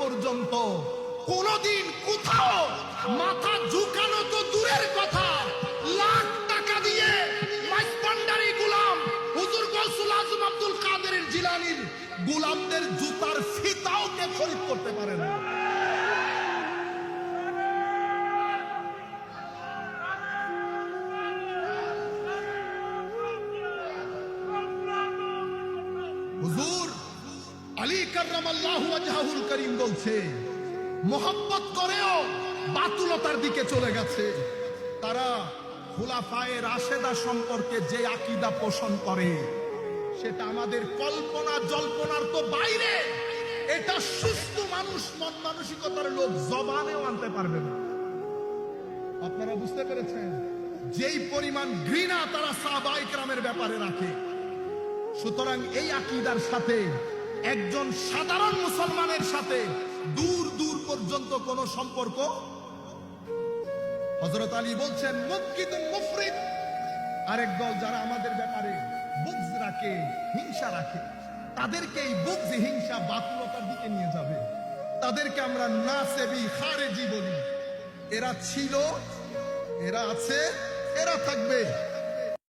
পর্যন্ত কোনদিন কোথাও মাথা ঝুঁকানো তো দূরের কথা। লাখ টাকা দিয়ে মাইজবান্ডারি গোলাম, হুজুর গৌসুল আজম আব্দুল কাদের জিলানির গোলামদের জুতার ফিতাও কে খরিদ করতে পারে না। হুজুর, আলী কার্রামাল্লাহু ওয়াজহাহুল করিম বলছে, মোহাম্মত করেও বাতুলতার দিকে চলে গেছে। তারা খুলাফায়ে রাশেদা সম্পর্কে যে আকীদা পোষণ করে, সেটা আমাদের কল্পনা জল্পনার তো বাইরে। এটা সুস্থ মানুষ, মন মানসিকতার লোক জবানেও আনতে পারবে না। আপনারা বুঝতে পেরেছেন? যেই পরিমাণ ঘৃণা তারা সাহবাইকরামের ব্যাপারে রাখে সুতরাং এই আকিদার সাথে, একজন সাধারণ মুসলমানের সাথে দূর দূর পর্যন্ত কোনো সম্পর্ক? হজরত আলী বলছেন মুক্তিত মুফরিদ। আরেক দল, যারা আমাদের ব্যাপারে বুকস রাখে, হিংসা রাখে তাদেরকে এই বুকস হিংসা বাতুলতার দিকে নিয়ে যাবে। তাদেরকে আমরা না সেবি খারেজি বলি। এরা ছিল, এরা আছে, এরা থাকবে।